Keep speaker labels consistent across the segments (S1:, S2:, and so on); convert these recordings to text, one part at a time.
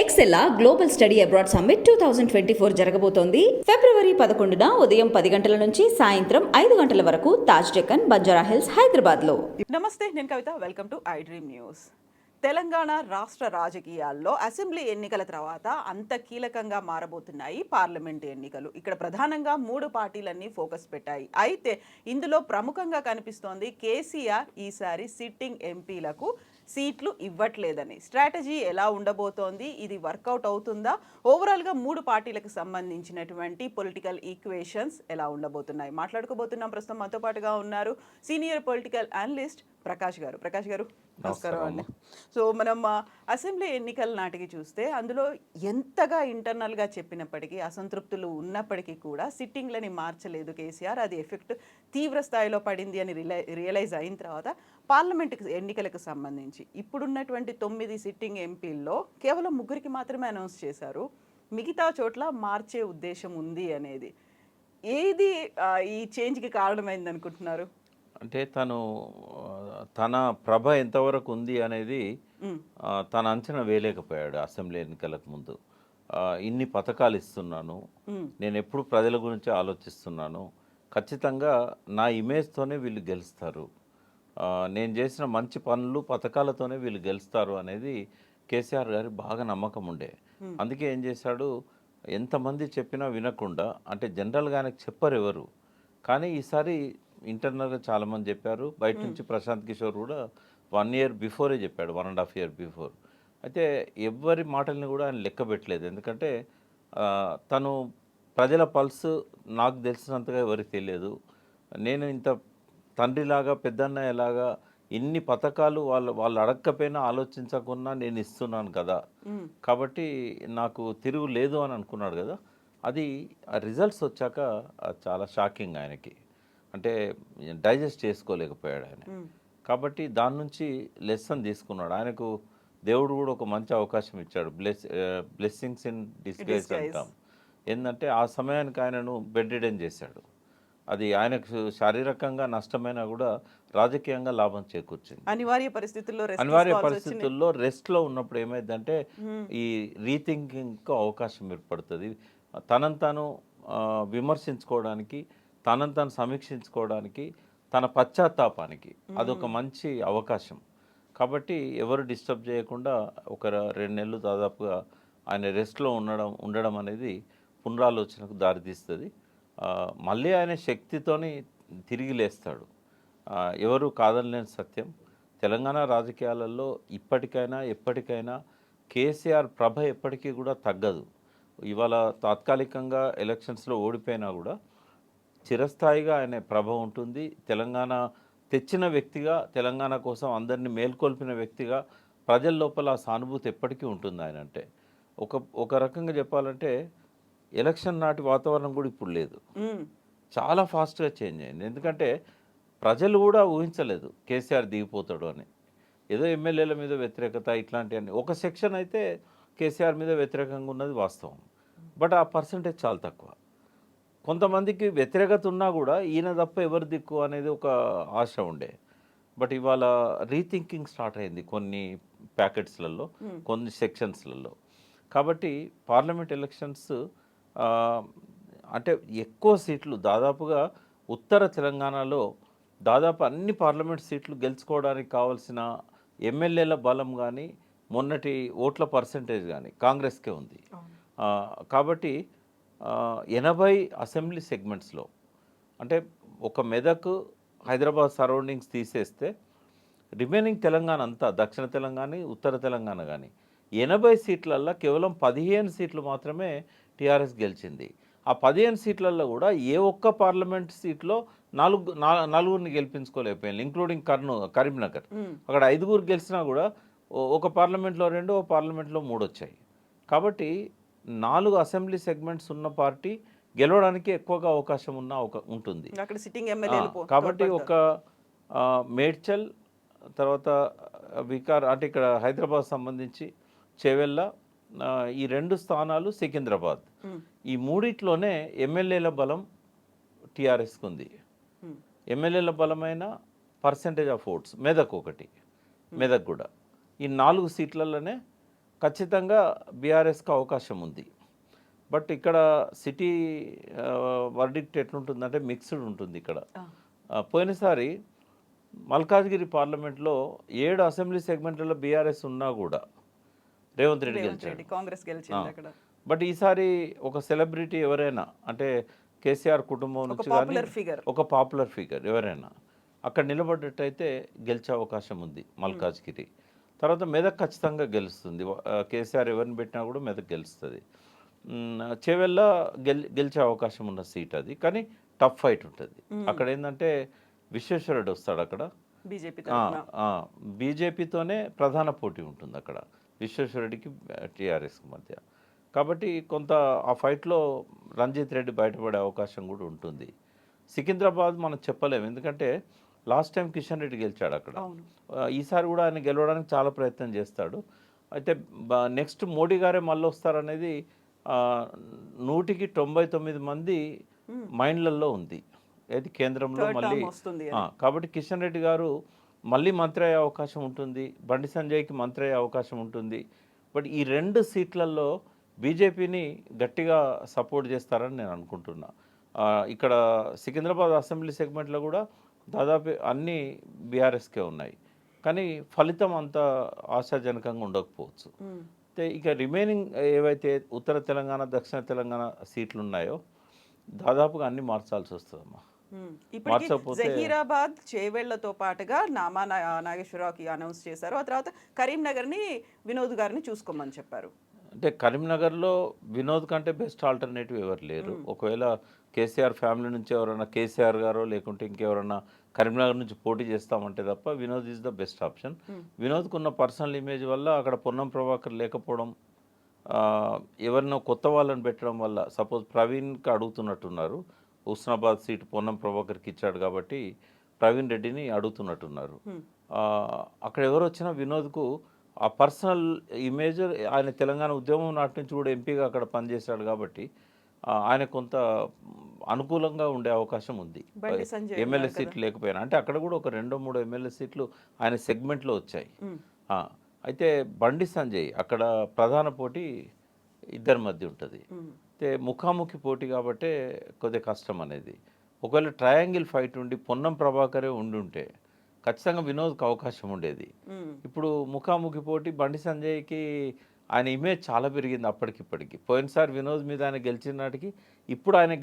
S1: Excella global study abroad summit two thousand twenty four జరగబోతోంది. ఫిబ్రవరి పదకొండున ఉదయం పది గంటల నుంచి సాయంత్రం ఐదు గంటల వరకు తాజ్ డెక్కన్ బంజారా హిల్స్ హైదరాబాద్లో
S2: నమస్తే నేను Kavitha. Welcome to I dream news. Telangana రాష్ట్ర రాజకీయాల్లో అసెంబ్లీ ఎన్నికల తర్వాత అంత కీలకంగా మారబోతున్నాయి పార్లమెంట్ ఎన్నికలు. ఇక్కడ ప్రధానంగా మూడు పార్టీలన్నీ ఫోకస్ పెట్టాయి. అయితే ఇందులో ప్రముఖంగా కనిపిస్తోంది కేసీఆర్ ఈసారి సిట్టింగ్ ఎంపీలకు సీట్లు ఇవ్వట్లేదని. స్ట్రాటజీ ఎలా ఉండబోతోంది? ఇది వర్కౌట్ అవుతుందా? ఓవరాల్గా మూడు పార్టీలకు సంబంధించినటువంటి పొలిటికల్ ఈక్వేషన్స్ ఎలా ఉండబోతున్నాయి? మాట్లాడుకోబోతున్నాం. ప్రస్తుతం మనతో పాటుగా ఉన్నారు సీనియర్ పొలిటికల్ అనలిస్ట్ ప్రకాష్ గారు. ప్రకాష్ గారు. నమస్కారం అండి సో మనం అసెంబ్లీ ఎన్నికల నాటికి చూస్తే అందులో ఎంతగా ఇంటర్నల్గా చెప్పినప్పటికీ అసంతృప్తులు ఉన్నప్పటికీ కూడా సిట్టింగ్లని మార్చలేదు కేసీఆర్. అది ఎఫెక్ట్ తీవ్ర స్థాయిలో పడింది అని రిలై రియలైజ్ అయిన తర్వాత పార్లమెంట్ ఎన్నికలకు సంబంధించి ఇప్పుడున్నటువంటి తొమ్మిది సిట్టింగ్ ఎంపీల్లో కేవలం ముగ్గురికి మాత్రమే అనౌన్స్ చేశారు. మిగతా చోట్ల మార్చే ఉద్దేశం ఉంది అనేది. ఏది ఈ చేంజ్కి కారణమైంది అనుకుంటున్నారు
S3: అంటే తను తన ప్రభ ఎంతవరకు ఉంది అనేది తన అంచనా వేయలేకపోయాడు అసెంబ్లీ ఎన్నికలకు ముందు. ఇన్ని పథకాలు ఇస్తున్నాను. నేను ఎప్పుడు ప్రజల గురించి ఆలోచిస్తున్నాను ఖచ్చితంగా నా ఇమేజ్తోనే వీళ్ళు గెలుస్తారు. నేను చేసిన మంచి పనులు పథకాలతోనే వీళ్ళు గెలుస్తారు అనేది కేసీఆర్ గారి బాగా నమ్మకం ఉండే. అందుకే ఏం చేశాడు ఎంతమంది చెప్పినా వినకుండా అంటే జనరల్గా ఆయనకు చెప్పరు ఎవరు కానీ ఈసారి ఇంటర్నల్గా చాలామంది చెప్పారు. బయట నుంచి ప్రశాంత్ కిషోర్ కూడా వన్ ఇయర్ బిఫోరే చెప్పాడు. One and half year before. అయితే ఎవరి మాటల్ని కూడా ఆయన లెక్క పెట్టలేదు. ఎందుకంటే తను ప్రజల పల్స్ నాకు తెలిసినంతగా ఎవరికి తెలియదు. నేను ఇంత తండ్రిలాగా పెద్దన్నయ్యలాగా ఇన్ని పథకాలు వాళ్ళు వాళ్ళు అడగకపోయినా ఆలోచించకుండా నేను ఇస్తున్నాను కదా. కాబట్టి నాకు తిరుగు లేదు అని అనుకున్నాడు కదా. అది ఆ రిజల్ట్స్ వచ్చాక చాలా షాకింగ్ ఆయనకి. అంటే డైజెస్ట్ చేసుకోలేకపోయాడు ఆయన. కాబట్టి దాని నుంచి లెసన్ తీసుకున్నాడు. ఆయనకు దేవుడు కూడా ఒక మంచి అవకాశం ఇచ్చాడు. Bless blessings in
S2: Disguise.
S3: అంటాం. ఏంటంటే ఆ సమయానికి ఆయనను బెడ్ రిడెన్ చేశాడు. అది ఆయనకు శారీరకంగా నష్టమైనా కూడా రాజకీయంగా లాభం చేకూర్చింది.
S2: అనివార్య పరిస్థితుల్లో
S3: అనివార్య. పరిస్థితుల్లో రెస్ట్లో ఉన్నప్పుడు ఏమైందంటే ఈ రీథింకింగ్కు అవకాశం ఏర్పడుతుంది. తనను తాను విమర్శించుకోవడానికి తనను తాను సమీక్షించుకోవడానికి తన పశ్చాత్తాపానికి అదొక మంచి అవకాశం. కాబట్టి ఎవరు డిస్టర్బ్ చేయకుండా ఒక రెండు నెలలు దాదాపుగా ఆయన రెస్ట్లో ఉండడం ఉండడం అనేది పునరాలోచనకు దారితీస్తుంది. మళ్ళీ ఆయన శక్తితోని తిరిగి లేస్తాడు. ఎవరు కాదనలేని సత్యం. తెలంగాణ రాజకీయాలలో ఇప్పటికైనా ఎప్పటికైనా కేసీఆర్ ప్రభ ఎప్పటికీ కూడా తగ్గదు. ఇవాళ తాత్కాలికంగా ఎలక్షన్స్లో ఓడిపోయినా కూడా చిరస్థాయిగా ఆయన ప్రభ ఉంటుంది. తెలంగాణ తెచ్చిన వ్యక్తిగా తెలంగాణ కోసం అందరినీ మేల్కొల్పిన వ్యక్తిగా ప్రజల లోపల ఆ సానుభూతి ఎప్పటికీ ఉంటుంది ఆయన అంటే ఒక ఒక రకంగా చెప్పాలంటే ఎలక్షన్ నాటి వాతావరణం కూడా ఇప్పుడు లేదు. చాలా ఫాస్ట్గా చేంజ్ అయింది. ఎందుకంటే ప్రజలు కూడా ఊహించలేదు కేసీఆర్ దిగిపోతాడు అని. ఏదో ఎమ్మెల్యేల మీద వ్యతిరేకత ఇట్లాంటివన్నీ ఒక సెక్షన్ అయితే కేసీఆర్ మీద వ్యతిరేకంగా ఉన్నది వాస్తవం. బట్ ఆ పర్సంటేజ్ చాలా తక్కువ. కొంతమందికి వ్యతిరేకత ఉన్నా కూడా ఈయన తప్ప ఎవరు దిక్కు అనేది ఒక ఆశ ఉండే. బట్ ఇవాళ రీథింకింగ్ స్టార్ట్ అయింది కొన్ని ప్యాకెట్స్లలో కొన్ని సెక్షన్స్లలో. కాబట్టి పార్లమెంట్ ఎలక్షన్స్ అంటే ఎక్కువ సీట్లు దాదాపుగా ఉత్తర తెలంగాణలో దాదాపు అన్ని పార్లమెంట్ సీట్లు గెలుచుకోవడానికి కావాల్సిన ఎమ్మెల్యేల బలం కానీ మొన్నటి ఓట్ల పర్సంటేజ్ కానీ కాంగ్రెస్కే ఉంది. కాబట్టి ఎనభై అసెంబ్లీ సెగ్మెంట్స్లో అంటే ఒక మెదక్ హైదరాబాద్ సరౌండింగ్స్ తీసేస్తే రిమైనింగ్ తెలంగాణ అంతా దక్షిణ తెలంగాణ ఉత్తర తెలంగాణ కానీ ఎనభై సీట్లల్లో కేవలం పదిహేను సీట్లు మాత్రమే టీఆర్ఎస్ గెలిచింది. ఆ పదిహేను సీట్లలో కూడా ఏ ఒక్క పార్లమెంట్ సీట్లో నాలుగు నలుగురిని గెలిపించుకోలేకపోయింది ఇంక్లూడింగ్ కర్నూ కరీంనగర్. అక్కడ ఐదుగురు గెలిచినా కూడా ఒక పార్లమెంట్లో రెండు ఒక పార్లమెంట్లో మూడు వచ్చాయి కాబట్టి నాలుగు అసెంబ్లీ సెగ్మెంట్స్ ఉన్న పార్టీ గెలవడానికి ఎక్కువగా అవకాశం ఉన్న ఒక ఉంటుంది.
S2: అక్కడ సిట్టింగ్
S3: కాబట్టి ఒక మేడ్చల్ తర్వాత వికార్ అంటే ఇక్కడ హైదరాబాద్ సంబంధించి చేవెళ్ళ ఆ, ఈ రెండు స్థానాలు సికింద్రాబాద్. ఈ మూడిట్లోనే ఎమ్మెల్యేల బలం టీఆర్ఎస్కి ఉంది. ఎమ్మెల్యేల బలమైన పర్సంటేజ్ ఆఫ్ ఓట్స్ మెదక్ ఒకటి మెదక్ కూడా. ఈ నాలుగు సీట్లలోనే ఖచ్చితంగా బీఆర్ఎస్కి అవకాశం ఉంది. బట్ ఇక్కడ సిటీ వర్డిక్ట్ ఎట్లుంటుందంటే మిక్స్డ్ ఉంటుంది ఇక్కడ. పోయినసారి మల్కాజ్గిరి పార్లమెంట్లో ఏడు అసెంబ్లీ సెగ్మెంట్లలో బీఆర్ఎస్ ఉన్నా కూడా రేవంత్ రెడ్డి గెలిచాడు.
S2: కాంగ్రెస్ గెలిచింది అక్కడ.
S3: బట్ ఈసారి ఒక సెలబ్రిటీ ఎవరైనా అంటే కేసీఆర్ కుటుంబం నుంచి కానీ. ఒక పాపులర్ ఫిగర్ ఎవరైనా అక్కడ నిలబడ్డట్టయితే గెలిచే అవకాశం ఉంది మల్కాజ్గిరి. తర్వాత మెదక్ ఖచ్చితంగా గెలుస్తుంది. కేసీఆర్ ఎవరిని పెట్టినా కూడా మెదక్ గెలుస్తుంది. చేవెళ్ళ గెల్ గెలిచే అవకాశం ఉన్న సీట్ అది. కానీ టఫ్ ఫైట్ ఉంటుంది. అక్కడ ఏంటంటే విశ్వేశ్వరరెడ్డి వస్తాడు అక్కడ.
S2: బీజేపీ
S3: బీజేపీతోనే ప్రధాన పోటీ ఉంటుంది అక్కడ. విశ్వేశ్వరరెడ్డికి టీఆర్ఎస్కి మధ్య. కాబట్టి కొంత ఆ ఫైట్లో రంజిత్ రెడ్డి బయటపడే అవకాశం కూడా ఉంటుంది. సికింద్రాబాద్ మనం చెప్పలేము. ఎందుకంటే లాస్ట్ టైం కిషన్ రెడ్డి గెలిచాడు అక్కడ. ఈసారి కూడా ఆయన గెలవడానికి చాలా ప్రయత్నం చేస్తాడు. అయితే నెక్స్ట్ మోడీ గారే మళ్ళీ వస్తారనేది నూటికి తొంభై తొమ్మిది మంది మైండ్లలో ఉంది. ఏది కేంద్రంలో మళ్ళీ కాబట్టి కిషన్ రెడ్డి గారు మళ్ళీ మంత్రి అయ్యే అవకాశం ఉంటుంది. బండి సంజయ్కి మంత్రి అయ్యే అవకాశం ఉంటుంది. బట్ ఈ రెండు సీట్లలో బీజేపీని గట్టిగా సపోర్ట్ చేస్తారని నేను అనుకుంటున్నా. ఇక్కడ సికింద్రాబాద్ అసెంబ్లీ సెగ్మెంట్లో కూడా దాదాపు అన్ని బీఆర్ఎస్కే ఉన్నాయి. కానీ ఫలితం అంత ఆశాజనకంగా ఉండకపోవచ్చు. అయితే ఇక రిమైనింగ్ ఏవైతే ఉత్తర తెలంగాణ దక్షిణ తెలంగాణ సీట్లు ఉన్నాయో దాదాపుగా అన్ని మార్చాల్సి వస్తుందమ్మా.
S2: జహీరాబాద్ చేవెళ్ళతో పాటుగా నామా నాగేశ్వరరావుకి అనౌన్స్ చేశారు. ఆ తర్వాత కరీంనగర్ని వినోద్ గారిని చూసుకోమని చెప్పారు.
S3: అంటే కరీంనగర్లో వినోద్ కంటే బెస్ట్ ఆల్టర్నేటివ్ ఎవరు లేరు. ఒకవేళ కేసీఆర్ ఫ్యామిలీ నుంచి ఎవరైనా కేసీఆర్ గారో లేకుంటే ఇంకెవరన్నా కరీంనగర్ నుంచి పోటీ చేస్తామంటే తప్ప Vinod is the best option. వినోద్కు ఉన్న పర్సనల్ ఇమేజ్ వల్ల అక్కడ పొన్నం ప్రభాకర్ లేకపోవడం ఎవరినో కొత్త వాళ్ళని పెట్టడం వల్ల సపోజ్ ప్రవీణ్కి అడుగుతున్నట్టున్నారు. హుస్నాబాద్ సీట్ పొన్నం ప్రభాకర్కి ఇచ్చాడు కాబట్టి ప్రవీణ్ రెడ్డిని అడుగుతున్నట్టున్నారు. అక్కడ ఎవరు వచ్చినా వినోద్కు ఆ పర్సనల్ ఇమేజ్ ఆయన తెలంగాణ ఉద్యమం నాటి నుంచి కూడా ఎంపీగా అక్కడ పనిచేశాడు కాబట్టి ఆయన కొంత అనుకూలంగా ఉండే అవకాశం ఉంది. ఎమ్మెల్యే సీట్లు లేకపోయినా. అంటే అక్కడ కూడా ఒక రెండో మూడో ఎమ్మెల్యే సీట్లు ఆయన సెగ్మెంట్లో వచ్చాయి. అయితే బండి సంజయ్ అక్కడ ప్రధాన పోటీ ఇద్దరి మధ్య ఉంటుంది. అయితే ముఖాముఖి పోటీ కాబట్టే కొద్దిగా కష్టం అనేది. ఒకవేళ ట్రయాంగిల్ ఫైట్ ఉండి పొన్నం ప్రభాకరే ఉండి ఉంటే ఖచ్చితంగా వినోద్కి అవకాశం ఉండేది. ఇప్పుడు ముఖాముఖి పోటీ బండి సంజయ్కి ఆయన ఇమేజ్ చాలా పెరిగింది అప్పటికిప్పటికి. పోయినసారి వినోద్ మీద ఆయన గెలిచిన నాటికి ఇప్పుడు ఆయన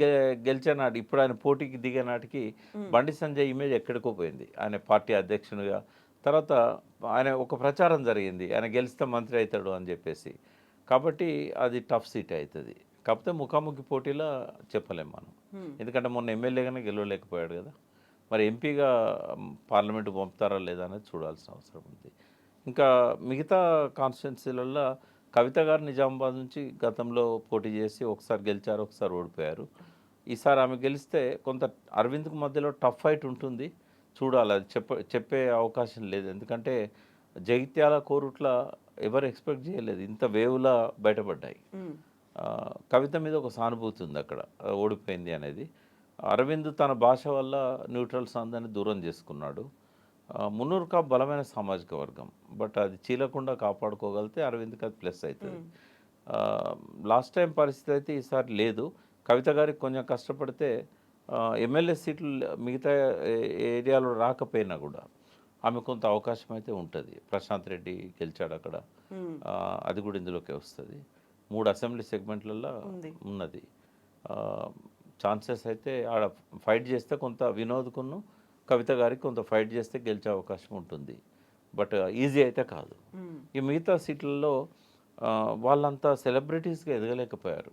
S3: గెలిచే నాటి ఇప్పుడు ఆయన పోటీకి దిగే నాటికి బండి సంజయ్ ఇమేజ్ ఎక్కడికో పోయింది. ఆయన పార్టీ అధ్యక్షునిగా. తర్వాత ఆయన ఒక ప్రచారం జరిగింది. ఆయన గెలిస్తే మంత్రి అవుతాడు అని చెప్పేసి. కాబట్టి అది టఫ్ సీట్ అవుతుంది. కాకపోతే ముఖాముఖి పోటీలో చెప్పలేం మనం. ఎందుకంటే మొన్న ఎమ్మెల్యేగానే గెలవలేకపోయాడు కదా. మరి ఎంపీగా పార్లమెంటు పంపుతారా లేదా అనేది చూడాల్సిన అవసరం ఉంది. ఇంకా మిగతా కాన్స్టిట్యున్సీలలో కవిత గారు నిజామాబాద్ నుంచి గతంలో పోటీ చేసి ఒకసారి గెలిచారు ఒకసారి ఓడిపోయారు. ఈసారి ఆమె గెలిస్తే కొంత అరవింద్కు మధ్యలో టఫ్ ఫైట్ ఉంటుంది. చూడాలి అది చెప్ప చెప్పే అవకాశం లేదు. ఎందుకంటే జగిత్యాల కోరుట్ల ఎవరు ఎక్స్పెక్ట్ చేయలేదు. ఇంత వేవులా బయటపడ్డాయి. కవిత మీద ఒక సానుభూతి ఉంది అక్కడ ఓడిపోయింది అనేది. అరవింద్ తన భాష వల్ల న్యూట్రల్స్ అందరినీ దూరం చేసుకున్నాడు. ఆ, మున్నూరు కా బలమైన సామాజిక వర్గం. బట్ అది చీలకుండా కాపాడుకోగలిగితే అరవింద్కి అది ప్లస్ అవుతుంది. లాస్ట్ టైం పరిస్థితి అయితే ఈసారి లేదు. కవిత గారికి కొంచెం కష్టపడితే ఎమ్మెల్యే సీట్లు మిగతా ఏరియాలో రాకపోయినా కూడా ఆమె కొంత అవకాశం అయితే ఉంటుంది. ప్రశాంత్ రెడ్డి గెలిచాడు అక్కడ. అది కూడా ఇందులోకే వస్తుంది. మూడు అసెంబ్లీ సెగ్మెంట్లలో. ఉన్నది. ఛాన్సెస్ అయితే ఆడ ఫైట్ చేస్తే కొంత వినోద్కును కవిత గారికి కొంత ఫైట్ చేస్తే గెలిచే అవకాశం ఉంటుంది. బట్ ఈజీ అయితే కాదు. ఈ మిగతా సీట్లలో వాళ్ళంతా సెలబ్రిటీస్గా ఎదగలేకపోయారు.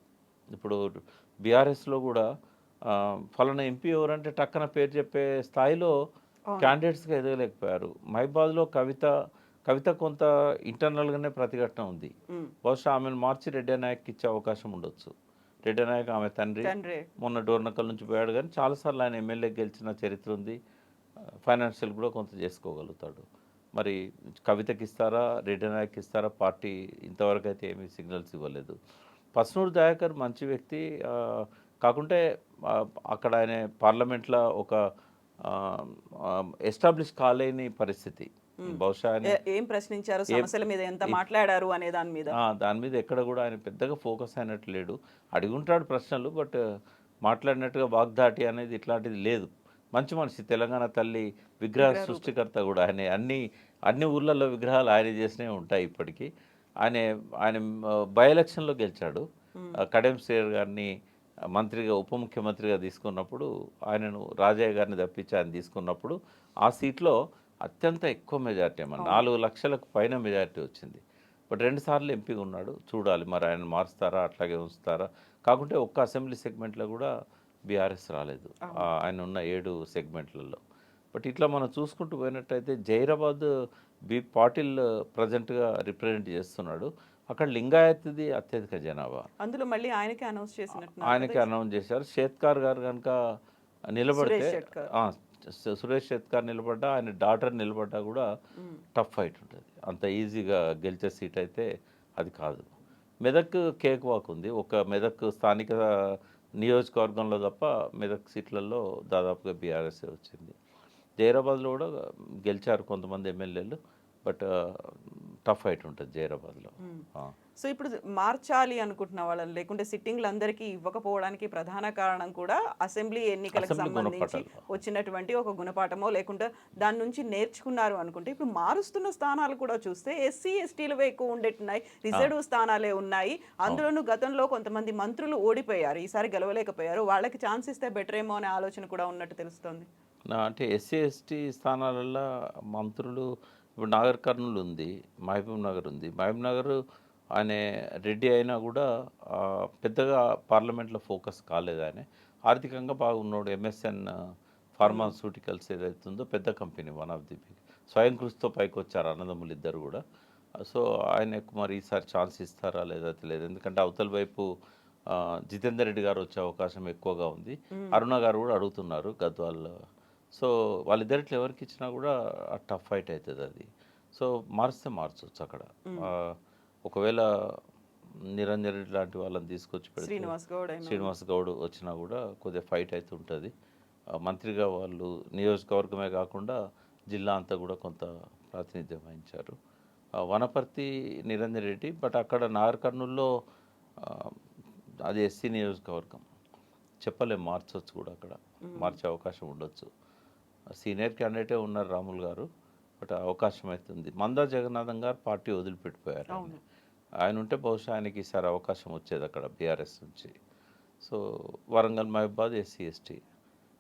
S3: ఇప్పుడు బీఆర్ఎస్లో కూడా ఫలానా ఎంపీ ఎవరంటే టక్కన పేరు చెప్పే స్థాయిలో క్యాండిడేట్స్గా ఎదగలేకపోయారు. మహిబాద్లో కవిత కవిత కొంత ఇంటర్నల్గానే ప్రతిఘటన ఉంది. బహుశా ఆమెను మార్చి రెడ్డి నాయక్కి ఇచ్చే అవకాశం ఉండొచ్చు. రెడ్డి నాయక్ ఆమె తండ్రి. మొన్న డోర్నకల్ నుంచి పోయాడు కానీ చాలాసార్లు ఆయన ఎమ్మెల్యే గెలిచిన చరిత్ర ఉంది. ఫైనాన్షియల్ కూడా కొంత చేసుకోగలుగుతాడు. మరి కవితకి ఇస్తారా రెడ్డి నాయక్ ఇస్తారా? పార్టీ ఇంతవరకు అయితే ఏమీ సిగ్నల్స్ ఇవ్వలేదు. పస్నూరు దయాకర్ మంచి వ్యక్తి. కాకుంటే అక్కడ ఆయన పార్లమెంట్లో ఒక ఎస్టాబ్లిష్ కాలేని పరిస్థితి. బహుశా
S2: ఏ- ప్రశ్నించారు? సమస్యల మీద ఎంత మాట్లాడారు అనే దాని మీద?
S3: దాని మీద ఎక్కడ కూడా ఆయన పెద్దగా ఫోకస్ అయినట్టు లేడు. అడిగుంటాడు ప్రశ్నలు బట్ మాట్లాడినట్టుగా వాగ్దాటి అనేది ఇట్లాంటిది లేదు. మంచి మనిషి తెలంగాణ తల్లి విగ్రహ సృష్టికర్త కూడా. ఆయన అన్ని అన్ని ఊర్లలో విగ్రహాలు ఆయన చేసినవి ఉంటాయి ఇప్పటికీ. ఆయన ఆయన బై ఎలక్షన్లో గెలిచాడు. కడెం శ్రేయర్ గారిని మంత్రిగా ఉప ముఖ్యమంత్రిగా తీసుకున్నప్పుడు ఆయనను రాజయ్య గారిని తప్పించి ఆయన తీసుకున్నప్పుడు ఆ సీట్లో అత్యంత ఎక్కువ మెజార్టీ అమ్మ. నాలుగు లక్షలకు పైన మెజార్టీ వచ్చింది. బట్ రెండు సార్లు ఎంపీగా ఉన్నాడు. చూడాలి మరి ఆయన మారుస్తారా అట్లాగే ఉంచుతారా? కాకుంటే ఒక్క అసెంబ్లీ సెగ్మెంట్లో కూడా బీఆర్ఎస్ రాలేదు. ఆయన ఉన్న ఏడు సెగ్మెంట్లలో. బట్ ఇట్లా మనం చూసుకుంటూ పోయినట్టయితే జైరాబాద్ బి పాటిల్ ప్రజెంట్గా రిప్రజెంట్ చేస్తున్నాడు. అక్కడ లింగాయత్ది అత్యధిక జనాభా.
S2: అందులో మళ్ళీ ఆయనకే అనౌన్స్ చేసినట్టు
S3: ఆయనకి అనౌన్స్ చేశారు. షేత్కార్ గారు కనుక నిలబడితే
S2: సురేష్
S3: షేత్కార్ నిలబడ్డా ఆయన డాటర్ నిలబడ్డా కూడా టఫ్ ఫైట్ ఉంటుంది. అంత ఈజీగా గెలిచే సీట్ అయితే అది కాదు. మెదక్ కేక్ వాక్ ఉంది. ఒక మెదక్ స్థానిక నియోజకవర్గంలో తప్ప మెదక్ సీట్లలో దాదాపుగా బీఆర్ఎస్ వచ్చింది. జైరాబాద్లో కూడా గెలిచారు కొంతమంది ఎమ్మెల్యేలు బట్ టఫ్ ఫైట్ ఉంటుంది జైరాబాద్లో.
S2: సో ఇప్పుడు మార్చాలి అనుకుంటున్న వాళ్ళని లేకుంటే సిట్టింగ్లు అందరికీ ఇవ్వకపోవడానికి ప్రధాన కారణం కూడా అసెంబ్లీ ఎన్నికలకు సంబంధించి. వచ్చినటువంటి ఒక గుణపాఠమో లేకుంటే దాని నుంచి నేర్చుకున్నారు అనుకుంటే ఇప్పుడు మారుస్తున్న స్థానాలు కూడా చూస్తే ఎస్సీ ఎస్టీలవే ఎక్కువ ఉండేట్టున్నాయి రిజర్వ్ స్థానాలే ఉన్నాయి. అందులోనూ గతంలో కొంతమంది మంత్రులు ఓడిపోయారు ఈసారి గెలవలేకపోయారు. వాళ్ళకి ఛాన్స్ ఇస్తే బెటర్ ఏమో అనే ఆలోచన కూడా ఉన్నట్టు తెలుస్తుంది.
S3: అంటే ఎస్సీ ఎస్టీ స్థానాలలో మంత్రులు ఇప్పుడు నాగర్ కర్నూలు ఉంది మహబూబ్ నగర్ ఉంది. మహబూబ్ నగర్ ఆయన రెడ్డి అయినా కూడా పెద్దగా పార్లమెంట్లో ఫోకస్ కాలేదు ఆయన. ఆర్థికంగా బాగా ఉన్నాడు ఎంఎస్ఎన్ ఫార్మాస్యూటికల్స్ ఏదైతుందో పెద్ద company one of the big. స్వయం కృషితో పైకి వచ్చారు అన్నదమ్ములు ఇద్దరు కూడా. సో ఆయనకు మరి ఈసారి ఛాన్స్ ఇస్తారా లేదా తెలియదు. ఎందుకంటే అవతల వైపు జితేందర్ రెడ్డి గారు వచ్చే అవకాశం ఎక్కువగా ఉంది. అరుణ గారు కూడా అడుగుతున్నారు గద్వాల్లో. సో వాళ్ళిద్దరిట్లో ఎవరికి ఇచ్చినా కూడా టఫ్ ఫైట్ అవుతుంది అది. సో మారిస్తే మార్చవచ్చు అక్కడ. ఒకవేళ నిరంజన్ రెడ్డి లాంటి వాళ్ళని తీసుకొచ్చి పెడితే
S2: శ్రీనివాస్ గౌడ్ అయినా
S3: శ్రీనివాస్ గౌడ్ వచ్చినా కూడా కొద్దిగా ఫైట్ అయితే ఉంటుంది. మంత్రిగా వాళ్ళు నియోజకవర్గమే కాకుండా జిల్లా అంతా కూడా కొంత ప్రాతినిధ్యం వహించారు. వనపర్తి నిరంజన్ రెడ్డి బట్ అక్కడ నాగర్ కర్నూల్లో అది ఎస్సీ నియోజకవర్గం. చెప్పలేం మార్చవచ్చు కూడా అక్కడ. మార్చే అవకాశం ఉండొచ్చు. సీనియర్ క్యాండిడేటే ఉన్నారు రాములు గారు. బట్ అవకాశం అయితే ఉంది మందా జగన్నాథం గారు పార్టీ వదిలిపెట్టిపోయారు ఆయన. ఉంటే బహుశా ఆయనకి ఈసారి అవకాశం వచ్చేది అక్కడ బీఆర్ఎస్ నుంచి. సో వరంగల్ మహబాద్ ఎస్సీ ఎస్టీ.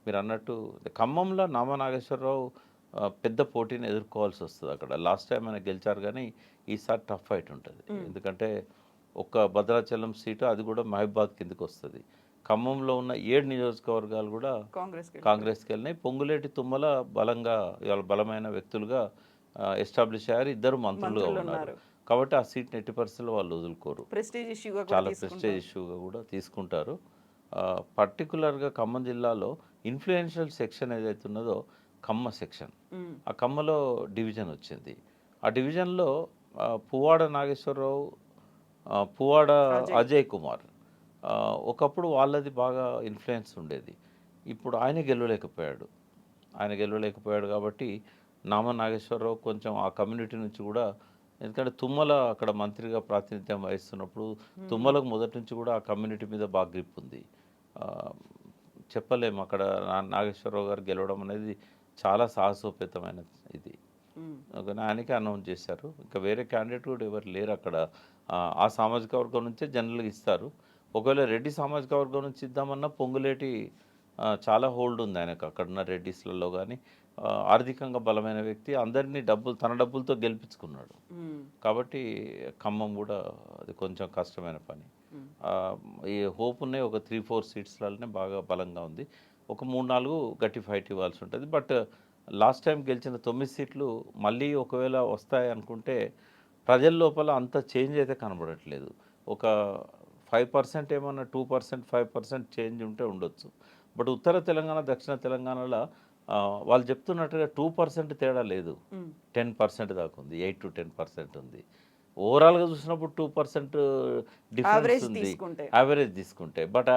S3: మీరు అన్నట్టు ఖమ్మంలో నామా నాగేశ్వరరావు ఆ, పెద్ద పోటీని ఎదుర్కోవాల్సి వస్తుంది అక్కడ. లాస్ట్ టైం ఆయన గెలిచారు కానీ ఈసారి టఫ్ ఫైట్ ఉంటుంది. ఎందుకంటే ఒక్క భద్రాచలం సీటు అది కూడా మహబాద్ కిందకి వస్తుంది. ఖమ్మంలో ఉన్న ఏడు నియోజకవర్గాలు కూడా
S2: కాంగ్రెస్
S3: కాంగ్రెస్కి వెళ్ళినాయి. పొంగులేటి తుమ్మల బలంగా ఇవాళ బలమైన వ్యక్తులుగా ఎస్టాబ్లిష్ అయ్యారు. ఇద్దరు మంత్రులుగా ఉన్నారు. కాబట్టి ఆ సీట్ని ఎట్టి పరిస్థితుల్లో వాళ్ళు వదులుకోరు.
S2: ప్రెస్టీజ్ ఇష్యూగా కూడా
S3: చాలా ప్రెస్టేజ్ ఇష్యూగా కూడా తీసుకుంటారు. పర్టికులర్గా ఖమ్మం జిల్లాలో ఇన్ఫ్లుయెన్షియల్ సెక్షన్ ఏదైతే ఉన్నదో ఖమ్మ సెక్షన్. ఆ ఖమ్మలో డివిజన్ వచ్చింది. ఆ డివిజన్లో పువ్వాడ నాగేశ్వరరావు పువ్వాడ అజయ్ కుమార్ ఒకప్పుడు వాళ్ళది బాగా ఇన్ఫ్లుయెన్స్ ఉండేది. ఇప్పుడు ఆయన గెలవలేకపోయాడు. ఆయన గెలవలేకపోయాడు కాబట్టి నామ నాగేశ్వరరావు కొంచెం ఆ కమ్యూనిటీ నుంచి కూడా ఎందుకంటే తుమ్మల అక్కడ మంత్రిగా ప్రాతినిధ్యం వహిస్తున్నప్పుడు తుమ్మలకు మొదటి నుంచి కూడా ఆ కమ్యూనిటీ మీద బాగా గ్రిప్ ఉంది. చెప్పలేము అక్కడ నాగేశ్వరరావు గారు గెలవడం అనేది చాలా సాహసోపేతమైన ఇది. ఆయనకే అనౌన్స్ చేశారు. ఇంకా వేరే క్యాండిడేట్ కూడా ఎవరు లేరు అక్కడ. ఆ, ఆ సామాజిక వర్గం నుంచే జనరల్గా ఇస్తారు. ఒకవేళ రెడ్డి సామాజిక వర్గం నుంచి ఇద్దామన్నా పొంగులేటి చాలా హోల్డ్ ఉంది ఆయనకు. అక్కడున్న రెడ్డిస్లలో కానీ ఆర్థికంగా బలమైన వ్యక్తి అందరినీ డబ్బులు తన డబ్బులతో గెలిపించుకున్నాడు. కాబట్టి ఖమ్మం కూడా అది కొంచెం కష్టమైన పని. ఈ హోప్ ఉన్నాయి. ఒక త్రీ ఫోర్ సీట్స్లలోనే బాగా బలంగా ఉంది. ఒక మూడు నాలుగు గట్టి ఫైట్ ఇవ్వాల్సి ఉంటుంది. బట్ లాస్ట్ టైం గెలిచిన తొమ్మిది సీట్లు మళ్ళీ ఒకవేళ వస్తాయి అనుకుంటే ప్రజల లోపల అంత చేంజ్ అయితే కనబడట్లేదు. ఒక ఫైవ్ పర్సెంట్ ఏమన్నా two percent five percent change ఉంటే ఉండొచ్చు. బట్ ఉత్తర తెలంగాణ దక్షిణ తెలంగాణలో వాళ్ళు చెప్తున్నట్టుగా టూ పర్సెంట్ తేడా లేదు. టెన్ పర్సెంట్ దాకా ఉంది ఎయిట్ టు టెన్ పర్సెంట్ ఉంది. ఓవరాల్గా చూసినప్పుడు టూ పర్సెంట్ డిఫరెన్స్ ఉంది. యావరేజ్ తీసుకుంటే. బట్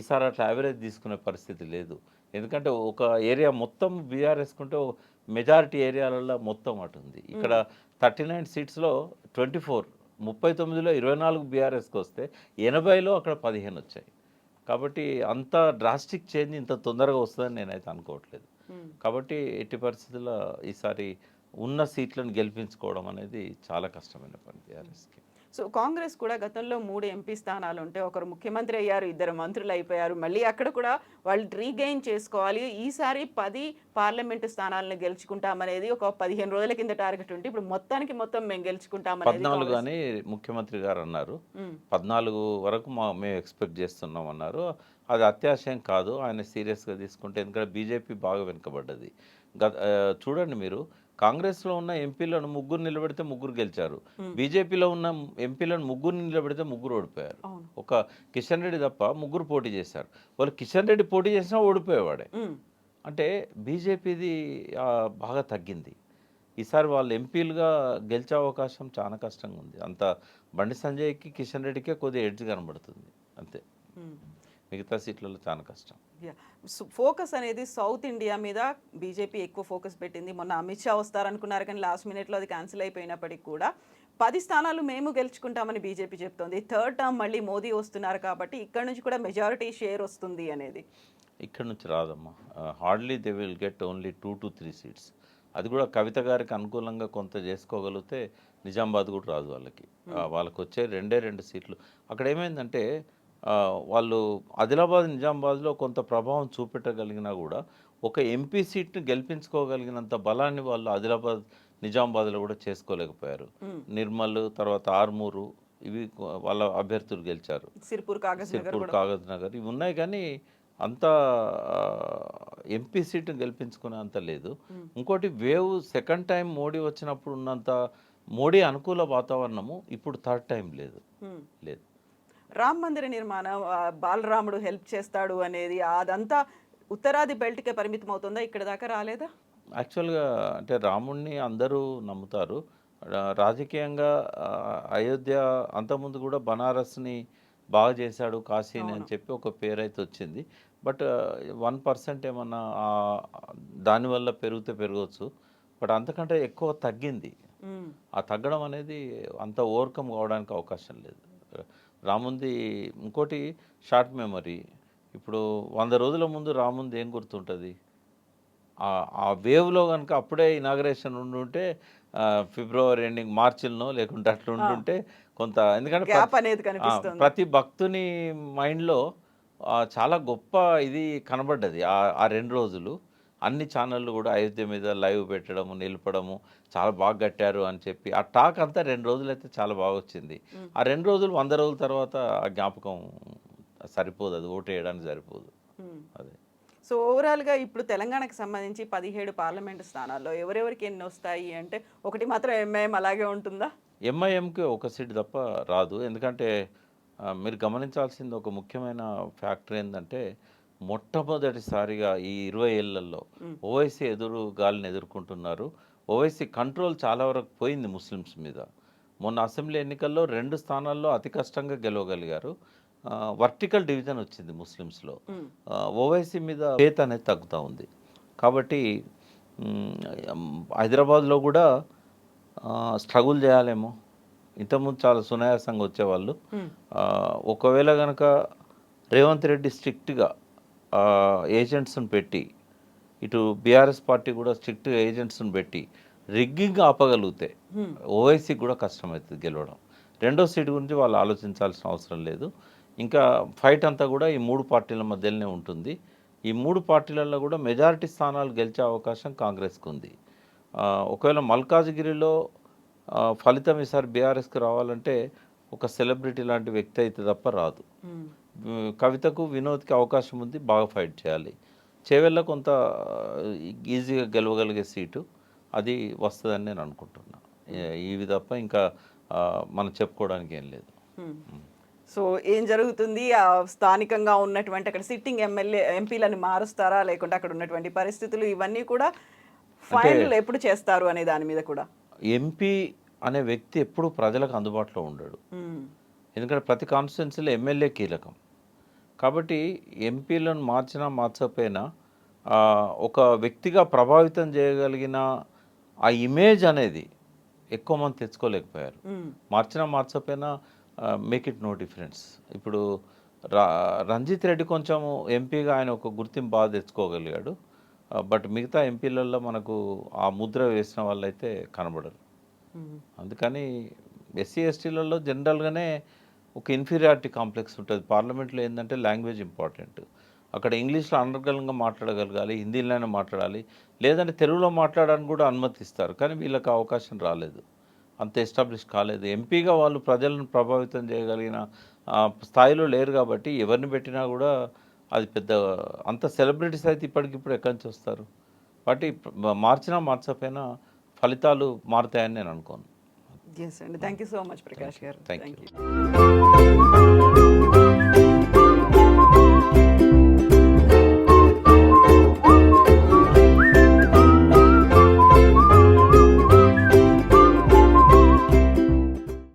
S3: ఈసారి అట్లా యావరేజ్ తీసుకునే పరిస్థితి లేదు. ఎందుకంటే ఒక ఏరియా మొత్తం బీఆర్ వేసుకుంటే మెజారిటీ ఏరియాలలో మొత్తం అటు ఉంది ఇక్కడ థర్టీ నైన్ సీట్స్లో ట్వంటీ ఫోర్ ముప్పై తొమ్మిదిలో ఇరవై నాలుగు బీఆర్ఎస్కి వస్తే ఎనభైలో అక్కడ పదిహేను వచ్చాయి. కాబట్టి అంత డ్రాస్టిక్ చేంజ్ ఇంత తొందరగా వస్తుందని నేనైతే అనుకోవట్లేదు. కాబట్టి ఎట్టి పరిస్థితుల్లో ఈసారి ఉన్న సీట్లను గెలిపించుకోవడం అనేది చాలా కష్టమైన పని బీఆర్ఎస్కి
S2: సో కాంగ్రెస్ కూడా గతంలో మూడు ఎంపీ స్థానాలు ఉంటే ఒకరు ముఖ్యమంత్రి అయ్యారు ఇద్దరు మంత్రులు అయిపోయారు. మళ్ళీ అక్కడ కూడా వాళ్ళు రీగెయిన్ చేసుకోవాలి. ఈసారి పది పార్లమెంటు స్థానాలను గెలుచుకుంటామనేది ఒక పదిహేను రోజుల కింద టార్గెట్ ఉంటే ఇప్పుడు మొత్తానికి మొత్తం మేము గెలుచుకుంటామనేది.
S3: అని ముఖ్యమంత్రి గారు అన్నారు. పద్నాలుగు వరకు మా మేము ఎక్స్పెక్ట్ చేస్తున్నాం అన్నారు. అది అత్యాశయం కాదు. ఆయన సీరియస్గా తీసుకుంటే ఎందుకంటే బీజేపీ బాగా వెనుకబడ్డది. గత చూడండి మీరు. కాంగ్రెస్లో ఉన్న ఎంపీలను ముగ్గురు నిలబెడితే ముగ్గురు గెలిచారు. బీజేపీలో ఉన్న ఎంపీలను ముగ్గురు నిలబెడితే ముగ్గురు ఓడిపోయారు. ఒక కిషన్ రెడ్డి తప్ప ముగ్గురు పోటీ చేశారు. వాళ్ళు కిషన్ రెడ్డి పోటీ చేసినా ఓడిపోయేవాడే. అంటే బీజేపీది బాగా తగ్గింది. ఈసారి వాళ్ళు ఎంపీలుగా గెలిచే అవకాశం చాలా కష్టంగా ఉంది అంత బండి సంజయ్కి కిషన్ రెడ్డికే కొద్దిగా ఎడ్జ్ కనబడుతుంది. అంతే. మిగతా సీట్లలో చాలా కష్టం.
S2: ఫోకస్ అనేది సౌత్ ఇండియా మీద బీజేపీ ఎక్కువ ఫోకస్ పెట్టింది. మొన్న అమిత్ షా వస్తారనుకున్నారు కానీ లాస్ట్ మినిట్లో అది క్యాన్సిల్ అయిపోయినప్పటికీ కూడా పది స్థానాలు మేము గెలుచుకుంటామని బీజేపీ చెప్తోంది. థర్డ్ టర్మ్ మళ్ళీ మోదీ వస్తున్నారు కాబట్టి ఇక్కడ నుంచి కూడా మెజారిటీ షేర్ వస్తుంది అనేది.
S3: ఇక్కడ నుంచి రాదమ్మా. Hardly they will get only two to three seats అది కూడా కవిత గారికి అనుకూలంగా కొంత చేసుకోగలిగితే నిజామాబాద్ కూడా రాదు వాళ్ళకి. ఆ, వాళ్ళకి వచ్చే రెండే రెండు సీట్లు. అక్కడ ఏమైందంటే వాళ్ళు ఆదిలాబాద్ నిజామాబాద్లో కొంత ప్రభావం చూపెట్టగలిగినా కూడా ఒక ఎంపీ సీట్ని గెలిపించుకోగలిగినంత బలాన్ని వాళ్ళు ఆదిలాబాద్ నిజామాబాద్లో కూడా చేసుకోలేకపోయారు. నిర్మల్ తర్వాత ఆర్మూరు ఇవి వాళ్ళ అభ్యర్థులు గెలిచారు.
S2: సిర్పూర్ కాగజ్ నగర్
S3: సిర్పూర్
S2: కూడా.
S3: కాగజ్ నగర్ ఇవి ఉన్నాయి కానీ అంత ఎంపీ సీటు గెలిపించుకునే అంత లేదు. ఇంకోటి వేవ్ సెకండ్ టైం మోడీ వచ్చినప్పుడు ఉన్నంత మోడీ అనుకూల వాతావరణము ఇప్పుడు థర్డ్ టైం లేదు. లేదు.
S2: రామ్ మందిర నిర్మాణం బాలరాముడు హెల్ప్ చేస్తాడు అనేది అదంతా ఉత్తరాది బెల్ట్కే పరిమితం అవుతుందా ఇక్కడ దాకా రాలేదా?
S3: యాక్చువల్గా అంటే రాముణ్ణి అందరూ నమ్ముతారు. రాజకీయంగా అయోధ్య అంతకుముందు కూడా బనారస్ని బాగా చేశాడు కాశీని అని చెప్పి ఒక పేరు అయితే వచ్చింది. బట్ వన్ పర్సెంట్ ఏమన్నా దానివల్ల పెరిగితే పెరగవచ్చు బట్ అంతకంటే ఎక్కువ తగ్గింది. ఆ తగ్గడం అనేది అంత ఓవర్కమ్ కావడానికి అవకాశం లేదు. రాముంది ఇంకోటి షార్ట్ మెమరీ. ఇప్పుడు వంద రోజుల ముందు రాముంది ఏం గుర్తుంటుంది? ఆ- వేవ్లో కనుక అప్పుడే ఇనాగరేషన్ ఉండుంటే ఫిబ్రవరి ఎండింగ్ మార్చిలో లేకుంటే అట్లా ఉంటుంటే కొంత ఎందుకంటే ప్రతి- భక్తుని మైండ్లో చాలా గొప్ప ఇది కనబడ్డది ఆ ఆ రెండు రోజులు. అన్ని ఛానళ్ళు కూడా అయోధ్య మీద లైవ్ పెట్టడము నిలపడము చాలా బాగా కట్టారు అని చెప్పి ఆ టాక్ అంతా రెండు రోజులు అయితే చాలా బాగా వచ్చింది. ఆ రెండు రోజులు వంద రోజుల తర్వాత ఆ జ్ఞాపకం సరిపోదు అది ఓటు వేయడానికి సరిపోదు. అదే.
S2: సో ఓవరాల్గా ఇప్పుడు తెలంగాణకు సంబంధించి పదిహేడు పార్లమెంటు స్థానాల్లో ఎవరెవరికి ఎన్ని వస్తాయి అంటే ఒకటి మాత్రం ఎంఐఎం అలాగే ఉంటుందా?
S3: ఎంఐఎంకి ఒక సీట్ తప్ప రాదు. ఎందుకంటే మీరు గమనించాల్సింది ఒక ముఖ్యమైన ఫ్యాక్టర్ ఏంటంటే మొట్టమొదటిసారిగా ఈ ఇరవై ఏళ్ళలో ఓవైసీ ఎదురు గాలిని ఎదుర్కొంటున్నారు. ఓవైసీ కంట్రోల్ చాలా వరకు పోయింది ముస్లిమ్స్ మీద. మొన్న అసెంబ్లీ ఎన్నికల్లో రెండు స్థానాల్లో అతి కష్టంగా గెలవగలిగారు. వర్టికల్ డివిజన్ వచ్చింది ముస్లిమ్స్లో. ఓవైసీ మీద ఫేత్ అనేది తగ్గుతూ ఉంది. కాబట్టి హైదరాబాద్లో కూడా స్ట్రగుల్ చేయాలేమో. ఇంతకుముందు చాలా సునాయాసంగా వచ్చేవాళ్ళు. ఒకవేళ కనుక రేవంత్ రెడ్డి స్ట్రిక్ట్గా ఏజెంట్స్ని పెట్టి ఇటు బీఆర్ఎస్ పార్టీ కూడా స్ట్రిక్ట్గా ఏజెంట్స్ని పెట్టి రిగ్గింగ్ ఆపగలిగితే ఓవైసీ కూడా కష్టమవుతుంది గెలవడం. రెండో సీట్ గురించి వాళ్ళు ఆలోచించాల్సిన అవసరం లేదు. ఇంకా ఫైట్ అంతా కూడా ఈ మూడు పార్టీల మధ్యలోనే ఉంటుంది. ఈ మూడు పార్టీలలో కూడా మెజారిటీ స్థానాలు గెలిచే అవకాశం కాంగ్రెస్కి ఉంది. ఒకవేళ మల్కాజ్గిరిలో ఫలితం ఈసారి బీఆర్ఎస్కి రావాలంటే ఒక సెలబ్రిటీ లాంటి వ్యక్తి అయితే తప్ప రాదు. కవితకు వినోద్కి అవకాశం ఉంది బాగా ఫైట్ చేయాలి. చేవెళ్ళ కొంత ఈజీగా గెలవగలిగే సీటు అది వస్తుందని నేను అనుకుంటున్నా. ఏ- ఇవి తప్ప ఇంకా మనం చెప్పుకోవడానికి ఏం లేదు.
S2: సో ఏం జరుగుతుంది? ఆ స్థానికంగా ఉన్నటువంటి అక్కడ సిట్టింగ్ ఎమ్మెల్యే ఎంపీలను మారుస్తారా? లేకుంటే అక్కడ ఉన్నటువంటి పరిస్థితులు ఇవన్నీ కూడా ఫైనల్ ఎప్పుడు చేస్తారు అనే దాని మీద కూడా?
S3: ఎంపీ అనే వ్యక్తి ఎప్పుడు ప్రజలకు అందుబాటులో ఉండడు. ఎందుకంటే ప్రతి కాన్స్టిట్యున్సీలో ఎమ్మెల్యే కీలకం. కాబట్టి ఎంపీలను మార్చినా మార్చకపోయినా ఒక వ్యక్తిగా ప్రభావితం చేయగలిగిన ఆ ఇమేజ్ అనేది ఎక్కువ మంది తెచ్చుకోలేకపోయారు. మార్చినా మార్చకపోయినా మేక్ ఇట్ నో డిఫరెన్స్ ఇప్పుడు రా రంజిత్ రెడ్డి కొంచెం ఎంపీగా ఆయన ఒక గుర్తింపు బాగా తెచ్చుకోగలిగాడు. బట్ మిగతా ఎంపీలలో మనకు ఆ ముద్ర వేసిన వాళ్ళైతే కనబడరు. అందుకని ఎస్సీ ఎస్టీలలో జనరల్గానే ఒక ఇన్ఫీరియారిటీ కాంప్లెక్స్ ఉంటుంది. పార్లమెంట్లో ఏంటంటే లాంగ్వేజ్ ఇంపార్టెంట్ అక్కడ ఇంగ్లీష్లో అనర్గలంగా మాట్లాడగలగాలి హిందీలోనే మాట్లాడాలి లేదంటే తెలుగులో మాట్లాడడానికి కూడా అనుమతిస్తారు. కానీ వీళ్ళకి అవకాశం రాలేదు. అంత ఎస్టాబ్లిష్ కాలేదు. ఎంపీగా వాళ్ళు ప్రజలను ప్రభావితం చేయగలిగిన స్థాయిలో లేరు కాబట్టి ఎవరిని పెట్టినా కూడా అది పెద్ద అంత సెలబ్రిటీస్ అయితే ఇప్పటికిప్పుడు ఎక్కడి నుంచి వస్తారు? వాటి మార్చినా మార్చకపోయినా ఫలితాలు మారుతాయని నేను అనుకోను.
S2: ఎస్ అండి thank you so much Prakash garu
S3: Thank
S2: thank you